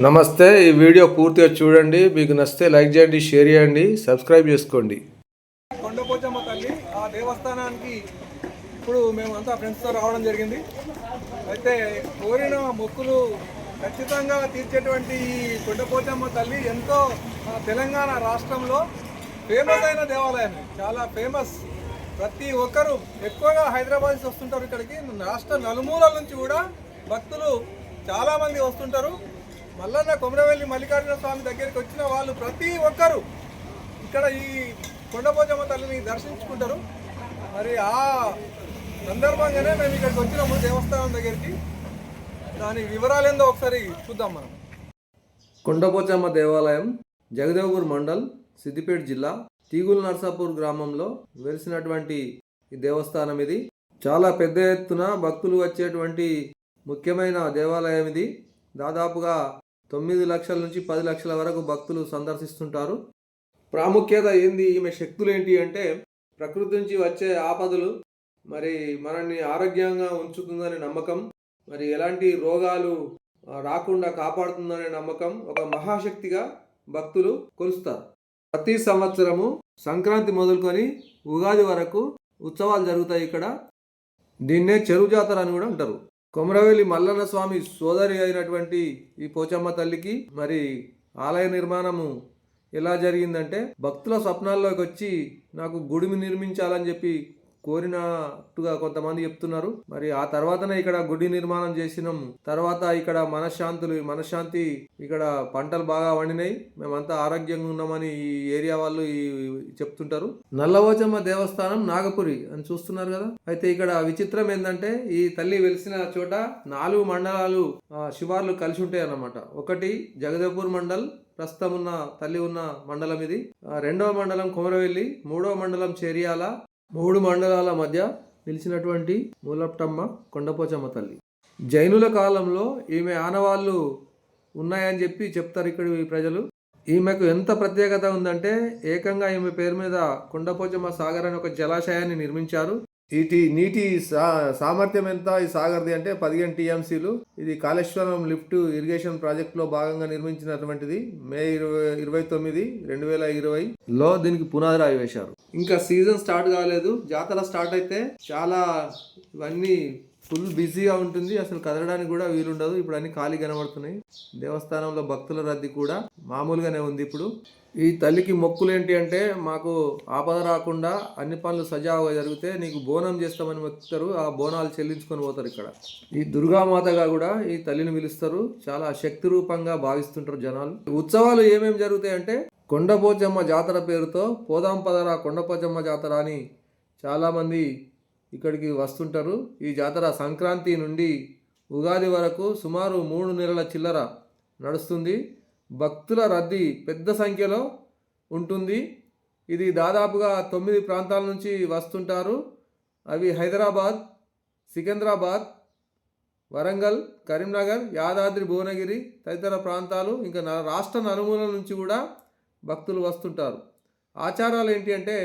నమస్తే ఈ వీడియో పూర్తిగా చూడండి. మీకు నచ్చితే లైక్ చేయండి షేర్ చేయండి సబ్స్క్రైబ్ చేసుకోండి. కొండపోచమ్మ తల్లి ఆ దేవస్థానానికి ఇప్పుడు మేమంతా ఫ్రెండ్స్తో రావడం జరిగింది. అయితే కోరిన మొక్కులు ఖచ్చితంగా తీర్చేటువంటి ఈ కొండపోచమ్మ తల్లి ఎంతో తెలంగాణ రాష్ట్రంలో ఫేమస్ అయిన దేవాలయం. చాలా ఫేమస్. ప్రతి ఒక్కరు ఎక్కువగా హైదరాబాద్ నుంచి వస్తుంటారు ఇక్కడికి. రాష్ట్ర నలుమూలల నుంచి కూడా భక్తులు చాలామంది వస్తుంటారు. మల్లన్న కొమరవెల్లి మల్లికార్జున స్వామి దగ్గరికి వచ్చిన వాళ్ళు ప్రతి ఒక్కరు ఇక్కడ ఈ కొండపోచమ్మ తల్లిని దర్శించుకుంటారు. మరి ఆ సందర్భంగానే మేము ఇక్కడికి వచ్చినాము దేవస్థానం దగ్గరికి దాని వివరాలు ఏందో ఒకసారి చూద్దాం మనం. కొండపోచమ్మ దేవాలయం జగదేవ్పూర్ మండల్ సిద్దిపేట జిల్లా తీగుల నర్సాపూర్ గ్రామంలో వెలిసినటువంటి ఈ దేవస్థానం ఇది. చాలా పెద్ద ఎత్తున భక్తులు వచ్చేటువంటి ముఖ్యమైన దేవాలయం ఇది. దాదాపుగా తొమ్మిది లక్షల నుంచి పది లక్షల వరకు భక్తులు సందర్శిస్తుంటారు. ప్రాముఖ్యత ఏంది? ఈమె శక్తులు ఏంటి అంటే ప్రకృతి నుంచి వచ్చే ఆపదలు మరి మనల్ని ఆరోగ్యంగా ఉంచుతుందనే నమ్మకం మరి ఎలాంటి రోగాలు రాకుండా కాపాడుతుందనే నమ్మకం ఒక మహాశక్తిగా భక్తులు కొలుస్తారు. ప్రతి సంవత్సరము సంక్రాంతి మొదలుకొని ఉగాది వరకు ఉత్సవాలు జరుగుతాయి ఇక్కడ. దీన్నే చెరువు జాతర అని కూడా అంటారు. కొమరవెల్లి మల్లన్న స్వామి సోదరి అయినటువంటి ఈ పోచమ్మ తల్లికి మరి ఆలయ నిర్మాణము ఎలా జరిగిందంటే భక్తుల స్వప్నాల్లోకి వచ్చి నాకు గుడిని నిర్మించాలని చెప్పి కోరినట్టుగా కొంతమంది చెప్తున్నారు. మరి ఆ తర్వాతనే ఇక్కడ గుడి నిర్మాణం చేసినాం. తర్వాత ఇక్కడ మనశ్శాంతులు మనశ్శాంతి ఇక్కడ పంటలు బాగా వండినాయి మేమంతా ఆరోగ్యంగా ఉన్నామని ఈ ఏరియా వాళ్ళు ఈ చెప్తుంటారు. నల్లవోచమ్మ దేవస్థానం నాగపురి అని చూస్తున్నారు కదా. అయితే ఇక్కడ విచిత్రం ఏంటంటే ఈ తల్లి వెలిసిన చోట నాలుగు మండలాలు శివార్లు కలిసి ఉంటాయి అన్నమాట. ఒకటి జగదేపూర్ మండల్ ప్రస్తుతం ఉన్న తల్లి ఉన్న మండలం ఇది. రెండవ మండలం కొమరవెల్లి మూడవ మండలం చేరియాల మూడు మండలాల మధ్య నిలిచినటువంటి మూలప్టమ్మ కొండపోచమ్మ తల్లి. జైనుల కాలంలో ఈమె ఆనవాళ్ళు ఉన్నాయని చెప్పి చెప్తారు ఇక్కడ ఈ ప్రజలు. ఈమెకు ఎంత ప్రత్యేకత ఉందంటే ఏకంగా ఈమె పేరు మీద కొండపోచమ్మ సాగర్ అని ఒక జలాశయాన్ని నిర్మించారు. ఇటు నీటి సా సామర్థ్యం ఎంత? ఈ సాగర్ది అంటే పదిహేను టీఎంసీలు. ఇది కాళేశ్వరం లిఫ్ట్ ఇరిగేషన్ ప్రాజెక్టులో భాగంగా నిర్మించినటువంటిది. మే ఇరవై ఇరవై తొమ్మిది రెండు వేల ఇరవై లో దీనికి పునాది రాయి వేశారు. ఇంకా సీజన్ స్టార్ట్ కాలేదు. జాతర స్టార్ట్ అయితే చాలా ఇవన్నీ ఫుల్ బిజీగా ఉంటుంది. అసలు కదలడానికి కూడా వీలుండదు. ఇప్పుడు అన్ని ఖాళీ కనబడుతున్నాయి. దేవస్థానంలో భక్తుల రద్దీ కూడా మామూలుగానే ఉంది ఇప్పుడు. ఈ తల్లికి మొక్కులు ఏంటి అంటే మాకు ఆపద రాకుండా అన్ని పనులు సజావుగా జరిగితే నీకు బోనం చేస్తామని మొక్కుతారు. ఆ బోనాలు చెల్లించుకొని పోతారు ఇక్కడ. ఈ దుర్గామాతగా కూడా ఈ తల్లిని పిలుస్తారు. చాలా శక్తి రూపంగా భావిస్తుంటారు జనాలు. ఉత్సవాలు ఏమేమి జరుగుతాయి అంటే కొండపోచమ్మ జాతర పేరుతో పోదాం పదరా కొండపోచమ్మ జాతర అని చాలామంది ఇక్కడికి వస్తుంటారు. ఈ జాతర సంక్రాంతి నుండి ఉగాది వరకు సుమారు మూడు నెలల చిల్లర నడుస్తుంది. భక్తుల రద్దీ పెద్ద సంఖ్యలో ఉంటుంది. ఇది దాదాపుగా తొమ్మిది ప్రాంతాల నుంచి వస్తుంటారు. అవి హైదరాబాద్ సికింద్రాబాద్ వరంగల్ కరీంనగర్ యాదాద్రి భువనగిరి తదితర ప్రాంతాలు ఇంకా రాష్ట్ర నలుమూలల నుంచి కూడా భక్తులు వస్తుంటారు. ఆచారాలు ఏంటి అంటే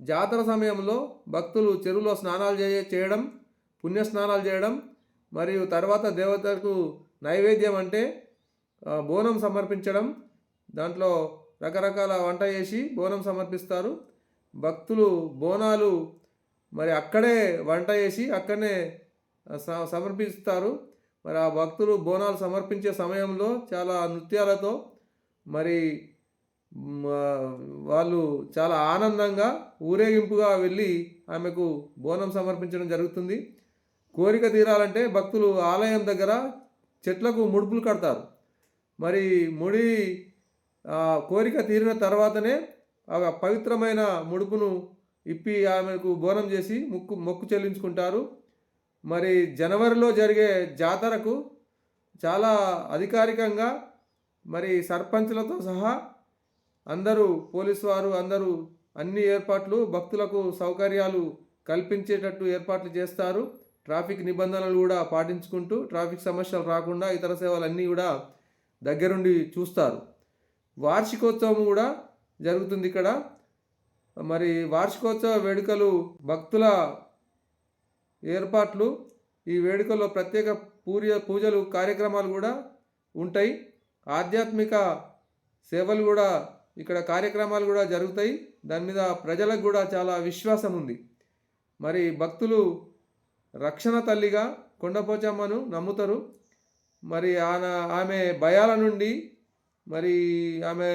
జాతర సమయంలో భక్తులు చెరువులో స్నానాలు చేయ చేయడం పుణ్య స్నానాలు చేయడం మరియు తర్వాత దేవతలకు నైవేద్యం అంటే బోనం సమర్పించడం. దాంట్లో రకరకాల వంట చేసి బోనం సమర్పిస్తారు. భక్తులు బోనాలు మరి అక్కడే వంట చేసి అక్కడనే సమర్పిస్తారు. మరి ఆ భక్తులు బోనాలు సమర్పించే సమయంలో చాలా నృత్యాలతో మరి వాళ్ళు చాలా ఆనందంగా ఊరేగింపుగా వెళ్ళి ఆమెకు బోనం సమర్పించడం జరుగుతుంది. కోరిక తీరాలంటే భక్తులు ఆలయం దగ్గర చెట్లకు ముడుపులు కడతారు. మరి ముడి కోరిక తీరిన తర్వాతనే ఆ పవిత్రమైన ముడుపును ఇప్పి ఆమెకు బోనం చేసి ముక్కు మొక్కు చెల్లించుకుంటారు. మరి జనవరిలో జరిగే జాతరకు చాలా అధికారికంగా మరి సర్పంచులతో సహా అందరూ పోలీసు వారు అందరూ అన్ని ఏర్పాట్లు భక్తులకు సౌకర్యాలు కల్పించేటట్టు ఏర్పాట్లు చేస్తారు. ట్రాఫిక్ నిబంధనలు కూడా పాటించుకుంటూ ట్రాఫిక్ సమస్యలు రాకుండా ఇతర సేవలన్నీ కూడా దగ్గరుండి చూస్తారు. వార్షికోత్సవం కూడా జరుగుతుంది ఇక్కడ. మరి వార్షికోత్సవ వేడుకలు భక్తుల ఏర్పాట్లు ఈ వేడుకల్లో ప్రత్యేక పూర్య పూజలు కార్యక్రమాలు కూడా ఉంటాయి. ఆధ్యాత్మిక సేవలు కూడా ఇక్కడ కార్యక్రమాలు కూడా జరుగుతాయి. దాని మీద ప్రజలకు కూడా చాలా విశ్వాసం ఉంది. మరి భక్తులు రక్షణ తల్లిగా కొండపోచమ్మను నమ్ముతారు. మరి ఆన ఆమె భయాల నుండి మరి ఆమె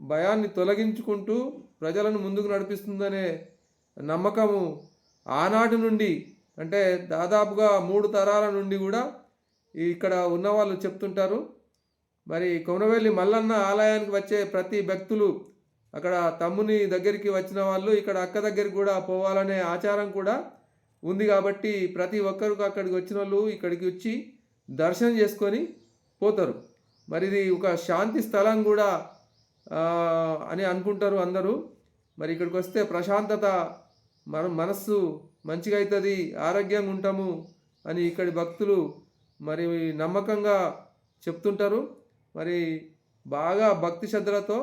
భయాన్ని తొలగించుకుంటూ ప్రజలను ముందుకు నడిపిస్తుందనే నమ్మకము ఆనాటి నుండి అంటే దాదాపుగా మూడు తరాల నుండి కూడా ఇక్కడ ఉన్నవాళ్ళు చెప్తుంటారు. మరి కొమరవెల్లి మల్లన్న ఆలయానికి వచ్చే ప్రతి భక్తులు అక్కడ తమ్ముని దగ్గరికి వచ్చిన వాళ్ళు ఇక్కడ అక్క దగ్గరికి కూడా పోవాలనే ఆచారం కూడా ఉంది కాబట్టి ప్రతి ఒక్కరికి అక్కడికి వచ్చిన వాళ్ళు ఇక్కడికి వచ్చి దర్శనం చేసుకొని పోతారు. మరి ఇది ఒక శాంతి స్థలం కూడా అని అనుకుంటారు అందరూ. మరి ఇక్కడికి వస్తే ప్రశాంతత మన మనస్సు మంచిగా అవుతుంది ఆరోగ్యంగా ఉంటాము అని ఇక్కడి భక్తులు మరి నమ్మకంగా చెప్తుంటారు. మరి బాగా భక్తి శ్రద్ధలతో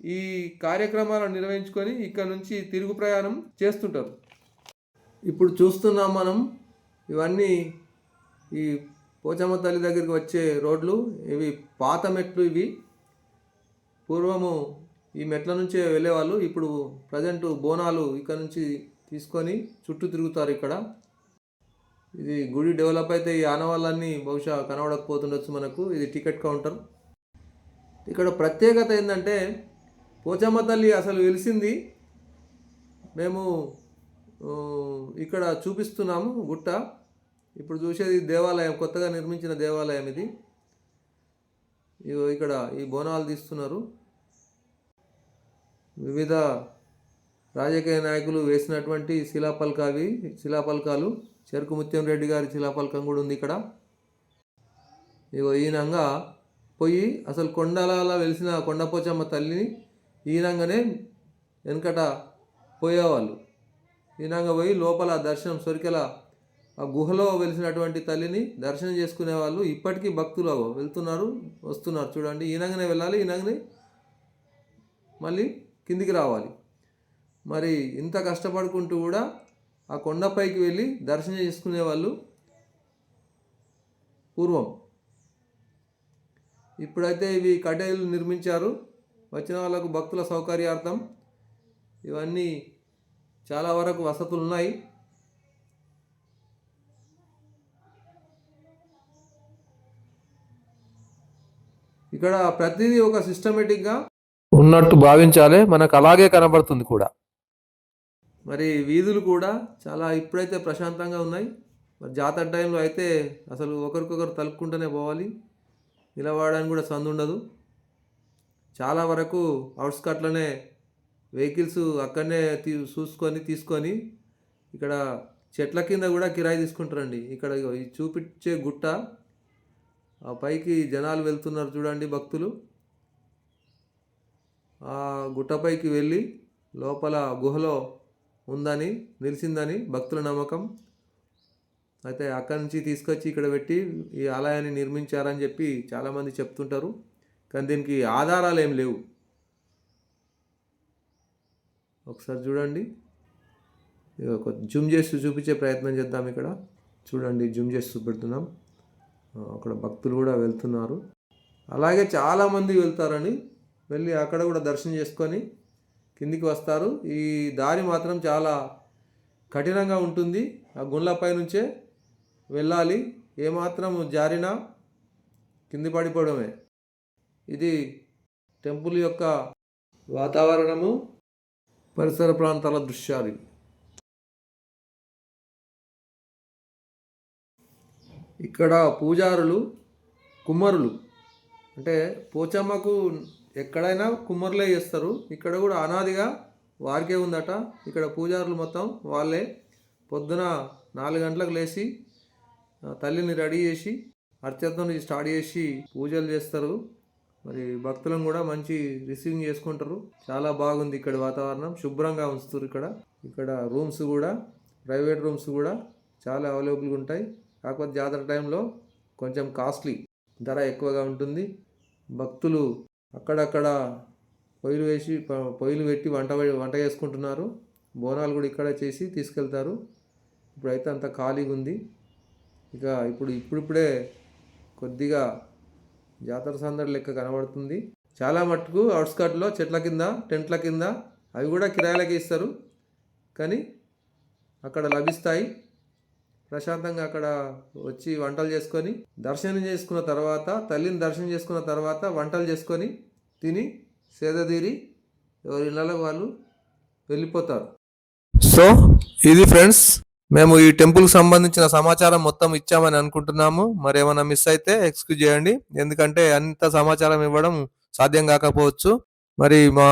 ఈ కార్యక్రమాలను నిర్వహించుకొని ఇక్కడ నుంచి తిరుగు ప్రయాణం చేస్తుంటారు. ఇప్పుడు చూస్తున్నాం మనం ఇవన్నీ ఈ పోచమ్మ తల్లి దగ్గరికి వచ్చే రోడ్లు ఇవి పాత మెట్లు ఇవి. పూర్వము ఈ మెట్ల నుంచే వెళ్ళేవాళ్ళు ఇప్పుడు ప్రజెంట్ బోనాలు ఇక్కడ నుంచి తీసుకొని చుట్టూ తిరుగుతారు ఇక్కడ. ఇది గుడి డెవలప్ అయితే ఈ ఆనవాళ్ళన్నీ బహుశా కనబడకపోతుండొచ్చు మనకు. ఇది టికెట్ కౌంటర్. ఇక్కడ ప్రత్యేకత ఏంటంటే పోచమ్మ తల్లి అసలు వెలిసింది. మేము ఇక్కడ చూపిస్తున్నాము గుట్ట. ఇప్పుడు చూసేది దేవాలయం కొత్తగా నిర్మించిన దేవాలయం ఇది. ఇగో ఇక్కడ ఈ బోనాలు తీస్తున్నారు. వివిధ రాజకీయ నాయకులు వేసినటువంటి శిలాపలకవి శిలాపలకాలు చెరుకు ముత్యం రెడ్డి గారి శిలాఫలకం కూడా ఉంది ఇక్కడ. ఇగో ఈయనంగా పోయి అసలు కొండల వెలిసిన కొండపోచమ్మ తల్లిని ఈనంగానే వెనకట పోయేవాళ్ళు. ఈనంగా పోయి లోపల దర్శనం సొరికెల ఆ గుహలో వెలిసినటువంటి తల్లిని దర్శనం చేసుకునే వాళ్ళు ఇప్పటికీ భక్తులు వెళ్తున్నారు వస్తున్నారు. చూడండి ఈనంగానే వెళ్ళాలి ఈనంగానే మళ్ళీ కిందికి రావాలి. మరి ఇంత కష్టపడుకుంటూ కూడా ఆ కొండపైకి వెళ్ళి దర్శనం చేసుకునే వాళ్ళు పూర్వం. ఇప్పుడైతే ఇవి కటేలు నిర్మించారు. వచ్చిన వాళ్ళకు భక్తుల సౌకర్యార్థం. ఇవన్నీ చాలా వరకు వసతులు ఉన్నాయి ఇక్కడ ప్రతిదీ ఒక సిస్టమేటిక్గా ఉన్నట్టు భావించాలి. మనకు అలాగే కనబడుతుంది కూడా. మరి వీధులు కూడా చాలా ఇప్పుడైతే ప్రశాంతంగా ఉన్నాయి. మరి జాతర టైంలో అయితే అసలు ఒకరికొకరు తలుపుకుంటూనే పోవాలి. నిలబడడానికి కూడా సందు ఉండదు. చాలా వరకు అవుట్స్కట్లోనే వెహికల్స్ అక్కడనే తీ చూసుకొని తీసుకొని ఇక్కడ చెట్ల కింద కూడా కిరాయి తీసుకుంటారండి. ఇక్కడ ఈ చూపించే గుట్ట ఆ పైకి జనాలు వెళ్తున్నారు చూడండి భక్తులు. ఆ గుట్టపైకి వెళ్ళి లోపల గుహలో ఉందని నిలిచిందని భక్తుల నమ్మకం. అయితే అక్కడి నుంచి తీసుకొచ్చి ఇక్కడ పెట్టి ఈ ఆలయాన్ని నిర్మించారని చెప్పి చాలామంది చెప్తుంటారు. కానీ దీనికి ఆధారాలు ఏం లేవు. ఒకసారి చూడండి. ఇక ఒక జూమ్ చేసి చూపించే ప్రయత్నం చేద్దాం ఇక్కడ. చూడండి జూమ్ చేసి చూపెడుతున్నాం. అక్కడ భక్తులు కూడా వెళ్తున్నారు. అలాగే చాలామంది వెళ్తారని వెళ్ళి అక్కడ కూడా దర్శనం చేసుకొని కిందికి వస్తారు. ఈ దారి మాత్రం చాలా కఠినంగా ఉంటుంది. ఆ గుండ్లపై నుంచే వెళ్ళాలి. ఏమాత్రం జారినా కింది పడిపోవడమే. ఇది టెంపుల్ యొక్క వాతావరణము పరిసర ప్రాంతాల దృశ్యాలు. ఇక్కడ పూజారులు కుమ్మరులు అంటే పోచమ్మకు ఎక్కడైనా కుమ్మర్లే చేస్తారు. ఇక్కడ కూడా అనాదిగా వారికే ఉందట. ఇక్కడ పూజారులు మొత్తం వాళ్ళే పొద్దున నాలుగు గంటలకు లేచి తల్లిని రెడీ చేసి అర్చనతో స్టార్ట్ చేసి పూజలు చేస్తారు. మరి భక్తులను కూడా మంచి రిసీవింగ్ చేసుకుంటారు. చాలా బాగుంది ఇక్కడ వాతావరణం. శుభ్రంగా ఉంచుతారు ఇక్కడ. ఇక్కడ రూమ్స్ కూడా ప్రైవేట్ రూమ్స్ కూడా చాలా అవైలబుల్గా ఉంటాయి. కాకపోతే జాతర టైంలో కొంచెం కాస్ట్లీ ధర ఎక్కువగా ఉంటుంది. భక్తులు అక్కడక్కడ పొయ్యిలు వేసి ప- పొయ్యిలు పెట్టి వంట వంట చేసుకుంటున్నారు. బోనాలు కూడా ఇక్కడ చేసి తీసుకెళ్తారు. ఇప్పుడైతే అంత ఖాళీగా ఉంది ఇక ఇప్పుడు ఇప్పుడిప్పుడే కొద్దిగా జాతర సందడి లెక్క కనబడుతుంది. చాలా మట్టుకు అవుట్స్కట్లో చెట్ల కింద టెంట్ల కింద అవి కూడా కిరాయిలకి ఇస్తారు. కానీ అక్కడ లభిస్తాయి. ప్రశాంతంగా అక్కడ వచ్చి వంటలు చేసుకొని దర్శనం చేసుకున్న తర్వాత తల్లిని దర్శనం చేసుకున్న తర్వాత వంటలు చేసుకొని తిని సేదతీరి ఎవరి ఇళ్ళలో వాళ్ళు వెళ్ళిపోతారు. సో ఇది ఫ్రెండ్స్ మేము ఈ టెంపుల్కి సంబంధించిన సమాచారం మొత్తం ఇచ్చామని అనుకుంటున్నాము. మరి ఏమైనా మిస్ అయితే ఎక్స్క్యూజ్ చేయండి. ఎందుకంటే అంత సమాచారం ఇవ్వడం సాధ్యం కాకపోవచ్చు. మరి మా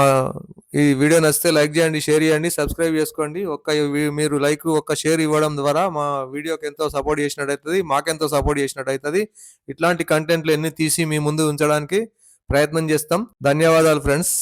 ఈ వీడియో నచ్చితే లైక్ చేయండి షేర్ చేయండి సబ్స్క్రైబ్ చేసుకోండి. ఒక్క మీరు లైక్ ఒక్క షేర్ ఇవ్వడం ద్వారా మా వీడియోకి ఎంతో సపోర్ట్ చేసినట్టు అవుతుంది మాకెంతో సపోర్ట్ చేసినట్టు అవుతుంది ఇట్లాంటి కంటెంట్లు ఎన్ని తీసి మీ ముందు ఉంచడానికి ప్రయత్నం చేస్తాం. ధన్యవాదాలు ఫ్రెండ్స్